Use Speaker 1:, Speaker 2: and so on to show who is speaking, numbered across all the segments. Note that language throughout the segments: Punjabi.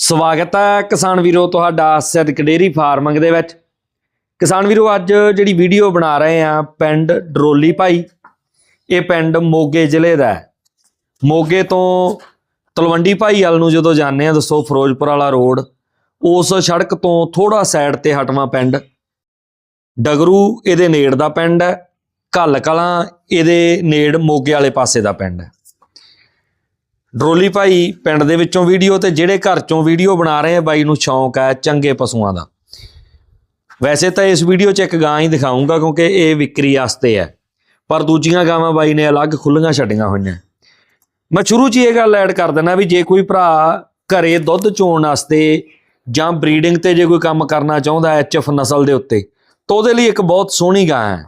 Speaker 1: ਸਵਾਗਤ ਹੈ ਕਿਸਾਨ ਵੀਰੋ ਤੁਹਾਡਾ ਸਿੱਧਕ ਡੇਰੀ ਫਾਰਮਿੰਗ ਦੇ ਵਿੱਚ। ਕਿਸਾਨ ਵੀਰੋ, ਅੱਜ ਜਿਹੜੀ ਵੀਡੀਓ ਬਣਾ ਰਹੇ ਆ ਪਿੰਡ ਡਰੋਲੀ ਭਾਈ, ਇਹ ਪਿੰਡ ਮੋਗੇ ਜ਼ਿਲ੍ਹੇ ਦਾ ਹੈ। ਮੋਗੇ ਤੋਂ ਤਲਵੰਡੀ ਭਾਈ ਵਾਲ ਨੂੰ ਜਦੋਂ ਜਾਂਦੇ ਆ ਦੱਸੋ ਫਿਰੋਜ਼ਪੁਰ ਵਾਲਾ ਰੋਡ, ਉਸ ਸੜਕ ਤੋਂ ਥੋੜਾ ਸਾਈਡ ਤੇ ਹਟਵਾ ਪਿੰਡ। ਡਗਰੂ ਇਹਦੇ ਨੇੜ ਦਾ ਪਿੰਡ ਹੈ, ਘੱਲ ਕਲਾਂ ਇਹਦੇ ਨੇੜ ਮੋਗੇ ਵਾਲੇ ਪਾਸੇ ਦਾ ਪਿੰਡ ਹੈ। ਡਰੋਲੀ ਭਾਈ ਪਿੰਡ ਦੇ ਵਿੱਚੋਂ ਵੀਡੀਓ ਤੇ ਜਿਹੜੇ ਘਰ ਚੋਂ ਵੀਡੀਓ ਬਣਾ ਰਹੇ ਆ ਬਾਈ ਨੂੰ ਸ਼ੌਂਕ ਹੈ ਚੰਗੇ ਪਸ਼ੂਆਂ ਦਾ। ਵੈਸੇ ਤਾਂ ਇਸ ਵੀਡੀਓ 'ਚ ਇੱਕ ਗਾਂ ਹੀ ਦਿਖਾਉਂਗਾ ਕਿਉਂਕਿ ਇਹ ਵਿਕਰੀ ਵਾਸਤੇ ਹੈ ਪਰ ਦੂਜੀਆਂ ਗਾਵਾਂ ਬਾਈ ਨੇ ਅਲੱਗ ਖੁੱਲੀਆਂ ਛੱਡੀਆਂ ਹੋਈਆਂ। ਮੈਂ ਸ਼ੁਰੂ 'ਚ ਇਹ ਗੱਲ ਐਡ ਕਰ ਦਿੰਦਾ ਵੀ ਜੇ ਕੋਈ ਭਰਾ ਘਰੇ ਦੁੱਧ ਚੋਣ ਵਾਸਤੇ ਜਾਂ ਬਰੀਡਿੰਗ ਤੇ ਜੇ ਕੋਈ ਕੰਮ ਕਰਨਾ ਚਾਹੁੰਦਾ ਐਚਐਫ ਨਸਲ ਦੇ ਉੱਤੇ, ਤਾਂ ਉਹਦੇ ਲਈ ਇੱਕ ਬਹੁਤ ਸੋਹਣੀ ਗਾਂ ਹੈ।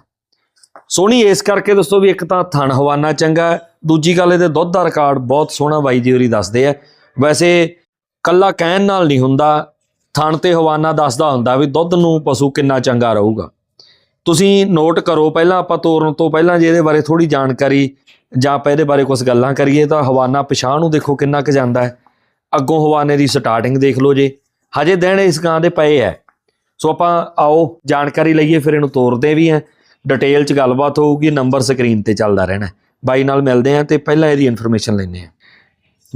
Speaker 1: ਸੋਹਣੀ, ਇਸ ਕਰਕੇ ਦੱਸੋ ਵੀ ਇੱਕ ਤਾਂ ਥਣ ਹਵਾਨਾ ਚੰਗਾ ਦੂਜੀ ਗੱਲ, ਇਹਦੇ ਦੁੱਧ ਦਾ ਰਿਕਾਰਡ ਬਹੁਤ ਸੋਹਣਾ ਬਾਈ ਜੀ ਹੋਰੀ ਦੱਸਦੇ ਆ। ਵੈਸੇ ਕੱਲਾ ਕਹਿਣ ਨਾਲ ਨਹੀਂ ਹੁੰਦਾ, ਥਣ ਤੇ ਹਵਾਨਾ ਦੱਸਦਾ ਹੁੰਦਾ ਵੀ ਦੁੱਧ ਨੂੰ ਪਸ਼ੂ ਕਿੰਨਾ ਚੰਗਾ ਰਹੂਗਾ। ਤੁਸੀਂ ਨੋਟ ਕਰੋ, ਪਹਿਲਾਂ ਆਪਾਂ ਤੋਰਨ ਤੋਂ ਪਹਿਲਾਂ ਜੇ ਇਹਦੇ ਬਾਰੇ ਥੋੜੀ ਜਾਣਕਾਰੀ ਜਾਂ ਆਪਾਂ ਇਹਦੇ ਬਾਰੇ ਕੁਝ ਗੱਲਾਂ ਕਰੀਏ ਤਾਂ ਹਵਾਨਾ ਪਛਾਣ ਨੂੰ ਦੇਖੋ ਕਿੰਨਾ ਕੁ ਜਾਂਦਾ ਹੈ। ਅੱਗੋਂ ਹਵਾਨੇ ਦੀ ਸਟਾਰਟਿੰਗ ਦੇਖ ਲਓ ਜੇ। ਹਜੇ ਦਿਨ ਇਸ ਗਾਂ ਦੇ ਪਏ ਹੈ। ਸੋ ਆਪਾਂ ਆਓ, ਜਾਣਕਾਰੀ ਲਈਏ, ਫਿਰ ਇਹਨੂੰ ਤੋਰਦੇ ਵੀ ਹਾਂ। ਡਿਟੇਲ ਚ ਗੱਲਬਾਤ ਹੋਊਗੀ ਨੰਬਰ ਸਕਰੀਨ ਤੇ ਚੱਲਦਾ ਰਹਿਣਾ। ਬਾਈ ਨਾਲ ਮਿਲਦੇ ਆਂ ਤੇ ਪਹਿਲਾਂ ਇਹਦੀ ਇਨਫੋਰਮੇਸ਼ਨ ਲੈਂਦੇ ਆਂ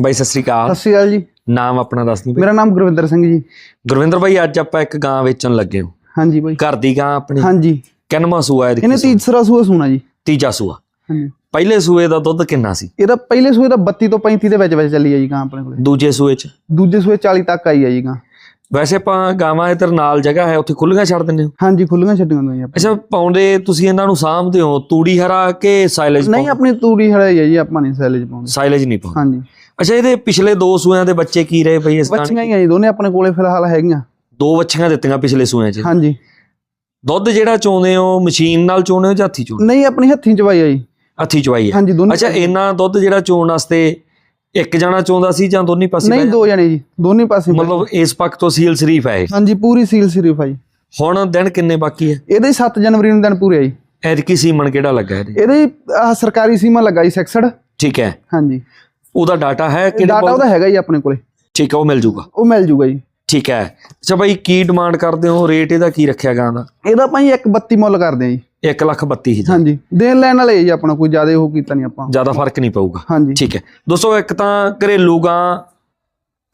Speaker 1: ਬਾਈ ਸਤਿ ਸ੍ਰੀ ਅਕਾਲ।
Speaker 2: ਸਤਿ ਸ਼੍ਰੀ ਅਕਾਲ ਜੀ।
Speaker 1: ਨਾਮ ਆਪਣਾ ਦੱਸ ਦਿਓ
Speaker 2: ਮੇਰਾ ਨਾਮ ਗੁਰਵਿੰਦਰ ਸਿੰਘ ਜੀ।
Speaker 1: ਗੁਰਵਿੰਦਰ ਬਾਈ ਅੱਜ ਆਪਾਂ ਇੱਕ ਗਾਂ ਵੇਚਣ ਲੱਗੇ ਹਾਂ।
Speaker 2: ਹਾਂਜੀ ਬਾਈ।
Speaker 1: ਘਰ ਦੀ ਗਾਂ ਆਪਣੀ।
Speaker 2: ਹਾਂਜੀ।
Speaker 1: ਕਿੰਨਵਾਂ ਸੂਆ ਇਹਦੀ
Speaker 2: ਇਹਨੇ ਤੀਸਰਾ ਸੂਆ ਸੁਣਾ ਜੀ।
Speaker 1: ਤੀਜਾ ਸੂਆ।
Speaker 2: ਹਾਂਜੀ।
Speaker 1: ਪਹਿਲੇ ਸੂਏ ਦਾ ਦੁੱਧ ਕਿੰਨਾ ਸੀ?
Speaker 2: ਇਹਦਾ ਪਹਿਲੇ ਸੂਏ ਦਾ 32 ਤੋਂ 35 ਦੇ ਵਿੱਚ ਵਿੱਚ ਚੱਲੀ ਆ ਜੀ ਗਾਂ ਆਪਣੇ ਕੋਲੇ।
Speaker 1: ਦੂਜੇ ਸੂਏ ਚ?
Speaker 2: ਦੂਜੇ ਸੂਏ 40 ਤੱਕ ਆਈ ਆ ਜੀ ਗਾਂ।
Speaker 1: ਵੈਸੇ ਆਪਾਂ ਗਾਵਾਂ ਇਧਰ ਨਾਲ ਜਗ੍ਹਾ ਹੈ ਉੱਥੇ ਖੁੱਲੀਆਂ ਛੱਡ ਦਿੰਦੇ ਹੋ?
Speaker 2: ਹਾਂਜੀ ਖੁੱਲੀਆਂ ਛੱਡੀਆਂ ਹੁੰਦੀਆਂ ਜੀ ਆਪਾਂ।
Speaker 1: ਅੱਛਾ ਪਾਉਂਦੇ ਤੁਸੀਂ ਇਹਨਾਂ ਨੂੰ ਸਾਂਭਦੇ ਹੋ ਤੂੜੀ ਹਰਾ ਕੇ ਸਾਈਲੇਜ
Speaker 2: ਨਹੀਂ ਆਪਣੀ ਤੂੜੀ ਹੜਾਈ ਆ ਜੀ ਆਪਾਂ ਨਹੀਂ ਸੈਲੇਜ ਪਾਉਂਦੇ।
Speaker 1: ਸਾਈਲੇਜ ਨਹੀਂ ਪਾਉਂਦੇ।
Speaker 2: ਹਾਂਜੀ।
Speaker 1: ਅੱਛਾ ਇਹਦੇ ਪਿਛਲੇ ਦੋ ਸੂਆਂ ਦੇ ਬੱਚੇ ਕੀ ਰਹੇ ਬਈ ਇਸ
Speaker 2: ਬੱਚੀਆਂ ਹੀ ਆ ਜੀ ਦੋਨੇ ਆਪਣੇ ਕੋਲੇ ਫਿਲਹਾਲ ਹੈਗੀਆਂ।
Speaker 1: ਦੋ ਬੱਚੀਆਂ ਦਿੱਤੀਆਂ ਪਿਛਲੇ ਸੂਆਂ 'ਚ?
Speaker 2: ਹਾਂਜੀ।
Speaker 1: ਦੁੱਧ ਜਿਹੜਾ ਚੋਂਦੇ ਹੋ ਮਸ਼ੀਨ ਨਾਲ ਚੋਂਦੇ ਹੋ ਜਾਂ ਹੱਥੀ ਚੋਂਦੇ
Speaker 2: ਨਹੀਂ ਆਪਣੀ ਹੱਥੀਂ ਚਵਾਈ ਆ ਜੀ।
Speaker 1: ਹੱਥੀ ਚਵਾਈ ਹੈ
Speaker 2: ਹਾਂਜੀ ਦੋਨੇ
Speaker 1: ਅੱਛਾ ਇੰਨਾ ਦੁੱਧ ਜਿਹੜਾ ਚੋਣ ਵਾਸਤੇ ਇੱਕ ਜਣਾ ਚੋਂਦਾ ਸੀ ਜਾਂ ਦੋਨੀ ਪਾਸੇ
Speaker 2: ਨਹੀਂ ਦੋ ਜਣੇ ਜੀ ਦੋਨੇ ਪਾਸੇ?
Speaker 1: ਮਤਲਬ ਇਸ ਪੱਖ ਤੋਂ ਸੀਲ ਸ਼ਰੀਫ ਹੈ ਇਹ?
Speaker 2: ਹਾਂਜੀ ਪੂਰੀ ਸੀਲ ਸਿਰਫ ਆ ਜੀ।
Speaker 1: ਹੁਣ ਦਿਨ ਕਿੰਨੇ ਬਾਕੀ ਹੈ?
Speaker 2: ਇਹਦੇ 7 ਜਨਵਰੀ ਨੂੰ ਦਿਨ ਪੂਰੇ ਆ ਜੀ।
Speaker 1: ਐਤਕੀ ਸੀਮਨ ਕਿਹੜਾ ਲੱਗਾ ਇਹਦੇ?
Speaker 2: ਇਹਦੇ ਆਹ ਸਰਕਾਰੀ ਸੀਮਾ ਲਗਾਈ 66
Speaker 1: ਠੀਕ ਹੈ।
Speaker 2: ਹਾਂਜੀ।
Speaker 1: ਉਹਦਾ ਡਾਟਾ ਹੈ ਕਿਹੜੇ
Speaker 2: ਡਾਟਾ ਉਹਦਾ ਹੈਗਾ ਜੀ ਆਪਣੇ ਕੋਲੇ।
Speaker 1: ਠੀਕ ਹੈ ਉਹ ਮਿਲ ਜੂਗਾ।
Speaker 2: ਉਹ ਮਿਲ ਜੂਗਾ ਜੀ।
Speaker 1: ਠੀਕ ਹੈ। ਅੱਛਾ ਬਾਈ ਕੀ ਡਿਮਾਂਡ ਕਰਦੇ ਹੋ? ਰੇਟ ਇਹਦਾ ਕੀ ਰੱਖਿਆ ਗਾਂ ਦਾ
Speaker 2: ਇਹਦਾ ਜੀ 132 ਮੁੱਲ ਕਰਦੇ ਆ ਜੀ।
Speaker 1: 1 ਲੱਖ 32 ਹਜ਼ਾਰ।
Speaker 2: ਹਾਂਜੀ। ਦੇਣ ਲੈਣ ਵਾਲੇ ਜੀ ਆਪਣਾ ਕੋਈ ਜ਼ਿਆਦਾ ਉਹ ਕੀਤਾ ਨਹੀਂ ਆਪਾਂ।
Speaker 1: ਜ਼ਿਆਦਾ ਫ਼ਰਕ ਨਹੀਂ ਪਊਗਾ।
Speaker 2: ਹਾਂਜੀ।
Speaker 1: ਠੀਕ ਹੈ। ਦੋਸਤੋ ਇੱਕ ਤਾਂ ਘਰੇਲੂ ਗਾਂ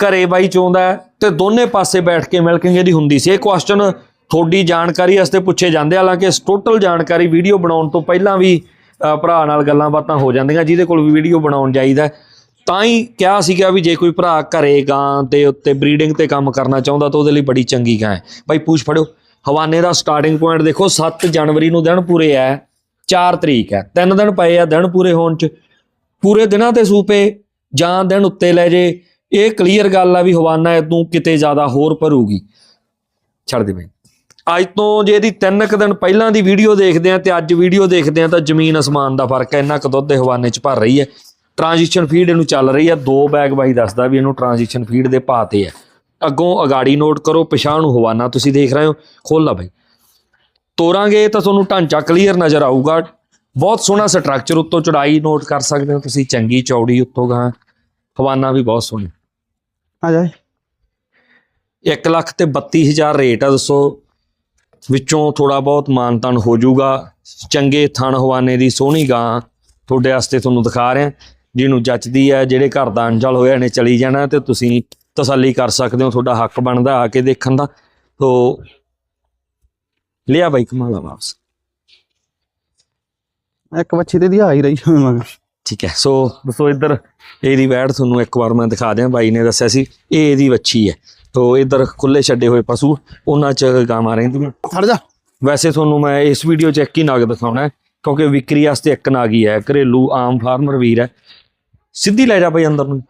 Speaker 1: ਘਰੇ ਬਾਈ ਚੋਂਦਾ ਤੇ ਦੋਨੇ ਪਾਸੇ ਬੈਠ ਕੇ ਮਿਲਕਿੰਗ ਇਹਦੀ ਹੁੰਦੀ ਸੀ। ਇਹ ਕੁਐਸਚਨ ਤੁਹਾਡੀ ਜਾਣਕਾਰੀ ਵਾਸਤੇ ਪੁੱਛੇ ਜਾਂਦੇ ਹਾਲਾਂਕਿ ਇਸ ਟੋਟਲ ਜਾਣਕਾਰੀ ਵੀਡੀਓ ਬਣਾਉਣ ਤੋਂ ਪਹਿਲਾਂ ਵੀ ਭਰਾ ਨਾਲ ਗੱਲਾਂ ਬਾਤਾਂ ਹੋ ਜਾਂਦੀਆਂ ਜਿਹਦੇ ਕੋਲ ਵੀ ਵੀਡੀਓ ਬਣਾਉਣ ਜਾਈਦਾ। ਤਾਂ ਹੀ ਕਿਹਾ ਸੀਗਾ ਵੀ ਜੇ ਕੋਈ ਭਰਾ ਘਰੇ ਗਾਂ ਦੇ ਉੱਤੇ ਬਰੀਡਿੰਗ ਤੇ ਕੰਮ ਕਰਨਾ ਚਾਹੁੰਦਾ ਤਾਂ ਉਹਦੇ ਲਈ ਬੜੀ ਚੰਗੀ ਗਾਂ ਹੈ। ਬਾਈ ਪੂਛ ਫੜਿਓ। ਹਵਾਨੇ ਦਾ ਸਟਾਰਟਿੰਗ ਪੁਆਇੰਟ ਦੇਖੋ 7 ਜਨਵਰੀ ਨੂੰ ਦਿਨ ਪੂਰੇ ਹੈ 4 ਤਰੀਕ ਹੈ ਤਿੰਨ ਦਿਨ ਪਏ ਆ, ਦਿਨ ਪੂਰੇ ਹੋਣ ਚ। ਪੂਰੇ ਦਿਨਾਂ ਤੇ ਸੂਪੇ, ਜਾਂ ਦਿਨ ਉੱਤੇ ਲੈ ਜੇ। ਇਹ ਕਲੀਅਰ ਗੱਲ ਆ ਵੀ ਹਵਾਨਾ ਇਦੋਂ ਕਿਤੇ ਜ਼ਿਆਦਾ ਹੋਰ ਭਰੂਗੀ। ਛੱਡ ਦੇ ਬਈ। ਅੱਜ ਤੋਂ ਜੇ ਇਹਦੀ ਤਿੰਨ ਕੁ ਦਿਨ ਪਹਿਲਾਂ ਦੀ ਵੀਡੀਓ ਦੇਖਦੇ ਆ ਤੇ ਅੱਜ ਵੀਡੀਓ ਦੇਖਦੇ ਆ ਤਾਂ ਜ਼ਮੀਨ ਅਸਮਾਨ ਦਾ ਫ਼ਰਕ ਹੈ ਇੰਨਾ ਕੁ ਦੁੱਧ ਇਹ ਹਵਾਨੇ ਚ ਭਰ ਰਹੀ ਹੈ ਟ੍ਰਾਂਜੀਸ਼ਨ ਫੀਡ ਇਹਨੂੰ ਚੱਲ ਰਹੀ ਹੈ ਦੋ ਬੈਗ ਬਾਈ ਦੱਸਦਾ ਵੀ ਇਹਨੂੰ ਟ੍ਰਾਂਜੀਸ਼ਨ ਫੀਡ ਦੇ ਪਾਤੇ ਆ। ਅੱਗੋਂ ਅਗਾੜੀ ਨੋਟ ਕਰੋ ਪਛਾਣ ਨੂੰ ਹਵਾਨਾ ਤੁਸੀਂ ਦੇਖ ਰਹੇ ਹੋ। ਖੋਲ ਲਾ ਬਾਈ। ਤੋਰਾਂਗੇ ਤਾਂ ਤੁਹਾਨੂੰ ਢਾਂਚਾ ਕਲੀਅਰ ਨਜ਼ਰ ਆਊਗਾ। ਬਹੁਤ ਸੋਹਣਾ ਸਟਰਕਚਰ ਉੱਤੋਂ ਚੜਾਈ ਨੋਟ ਕਰ ਸਕਦੇ ਹੋ ਤੁਸੀਂ। ਚੰਗੀ ਚੌੜੀ ਉੱਤੋਂ ਗਾਂ। ਹਵਾਨਾ ਵੀ ਬਹੁਤ ਸੋਹਣੀ।
Speaker 2: ਆ ਜਾ
Speaker 1: 1 ਲੱਖ ਤੇ 32000 ਰੇਟ ਆ ਦੱਸੋ। ਵਿੱਚੋਂ ਥੋੜਾ ਬਹੁਤ ਮਾਨਤਾਨ ਹੋ ਜਾਊਗਾ। ਚੰਗੇ ਥਣ ਹਵਾਨੇ ਦੀ ਸੋਹਣੀ ਗਾਂ। ਤੁਹਾਡੇ ਵਾਸਤੇ ਤੁਹਾਨੂੰ ਦਿਖਾ ਰਿਹਾ। ਜਿਹਨੂੰ ਜੱਚਦੀ ਹੈ ਜਿਹੜੇ ਘਰ ਦਾ ਅੰਜਲ ਹੋਇਆ ਨੇ ਚਲੀ ਜਾਣਾ ਤੇ ਤੁਸੀਂ ਤਸੱਲੀ ਕਰ ਸਕਦੇ ਹੋ ਤੁਹਾਡਾ ਹੱਕ ਬਣਦਾ ਆ ਕੇ ਦੇਖਣ ਦਾ। ਤੋ ਲਿਆ ਬਾਈ ਕਮਾਲਾ ਵਾਪਸ।
Speaker 2: ਇੱਕ ਬੱਚੀ ਤੇ ਦੀ ਆ ਹੀ ਰਹੀ ਮਗਰ
Speaker 1: ਠੀਕ ਹੈ ਸੋ ਦੋਸਤੋ ਇੱਧਰ ਇਹਦੀ ਵੈੜ ਤੁਹਾਨੂੰ ਇੱਕ ਵਾਰ ਮੈਂ ਦਿਖਾ ਦਿਆਂ ਬਾਈ ਨੇ ਦੱਸਿਆ ਸੀ ਇਹ ਇਹਦੀ ਵੱਛੀ ਹੈ। ਤੋ ਇੱਧਰ ਖੁੱਲੇ ਛੱਡੇ ਹੋਏ ਪਸ਼ੂ ਉਹਨਾਂ ਚ ਗਾਵਾਂ ਰਹਿੰਦੀਆਂ।
Speaker 2: ਖੜ ਜਾ।
Speaker 1: ਵੈਸੇ ਤੁਹਾਨੂੰ ਮੈਂ ਇਸ ਵੀਡੀਓ 'ਚ ਇੱਕ ਹੀ ਨਾਗ ਦਿਖਾਉਣਾ ਹੈ ਕਿਉਂਕਿ ਵਿਕਰੀ ਵਾਸਤੇ ਇੱਕ ਨਾਗ ਹੀ ਹੈ ਘਰੇਲੂ ਆਮ ਫਾਰਮਰ ਵੀਰ ਹੈ। ਸਿੱਧੀ ਲੈ ਜਾ ਬਈ ਅੰਦਰ ਨੂੰ।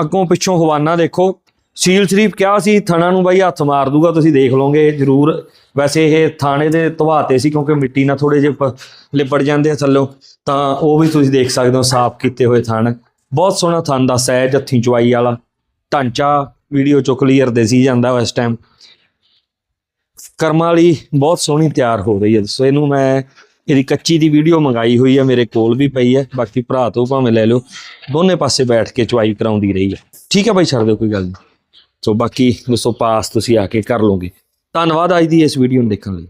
Speaker 1: ਅੱਗੋਂ ਪਿੱਛੋਂ ਹਵਾਨਾ ਦੇਖੋ। ਸੀਲ ਸ਼ਰੀਫ ਕਿਹਾ ਸੀ, ਥਣਾ ਨੂੰ ਬਾਈ ਹੱਥ ਮਾਰ ਦੂਗਾ, ਤੁਸੀਂ ਦੇਖ ਲਓਗੇ, ਜਰੂਰ। ਵੈਸੇ ਇਹ ਥਾਣੇ ਦੇ ਧਵਾਤੇ ਸੀ, ਕਿਉਂਕਿ ਮਿੱਟੀ ਨਾਲ ਥੋੜੇ ਜਿਹੇ ਲਿਪੜ ਜਾਂਦੇ ਆ ਥੱਲੋਂ। ਤਾਂ ਉਹ ਵੀ ਤੁਸੀਂ ਦੇਖ ਸਕਦੇ ਹੋ, ਸਾਫ਼ ਕੀਤੇ ਹੋਏ ਥਣ। ਬਹੁਤ ਸੋਹਣਾ ਥਣ ਦਾ ਸਹਿਜ, ਹੱਥੀਂ ਚੁਆਈ ਵਾਲਾ। ਢਾਂਚਾ ਵੀਡੀਓ ਚੋਂ ਕਲੀਅਰ ਦਿਸੀ ਜਾਂਦਾ ਇਸ ਟਾਈਮ ਕਰਮਾਲੀ ਬਹੁਤ ਸੋਹਣੀ ਤਿਆਰ ਹੋ ਰਹੀ ਹੈ। ਸੋ ਇਹਨੂੰ ਮੈਂ ਇਹਦੀ ਕੱਚੀ ਦੀ ਵੀਡੀਓ ਮੰਗਾਈ ਹੋਈ ਹੈ ਮੇਰੇ ਕੋਲ ਵੀ ਪਈ ਹੈ ਬਾਕੀ ਭਰਾ ਤੋਂ ਭਾਵੇਂ ਲੈ ਲਓ। ਦੋਨੇ ਪਾਸੇ ਬੈਠ ਕੇ ਚੁਆਈ ਕਰਾਉਂਦੀ ਰਹੀ ਹੈ ਠੀਕ ਹੈ ਬਾਈ, ਛੱਡ ਦਿਓ, ਕੋਈ ਗੱਲ ਨਹੀਂ। ਸੋ ਬਾਕੀ ਦੱਸੋ, ਪਾਸ ਤੁਸੀਂ ਆ ਕੇ ਕਰ ਲਓਗੇ। ਧੰਨਵਾਦ ਅੱਜ ਦੀ ਇਸ ਵੀਡੀਓ ਨੂੰ ਦੇਖਣ ਲਈ।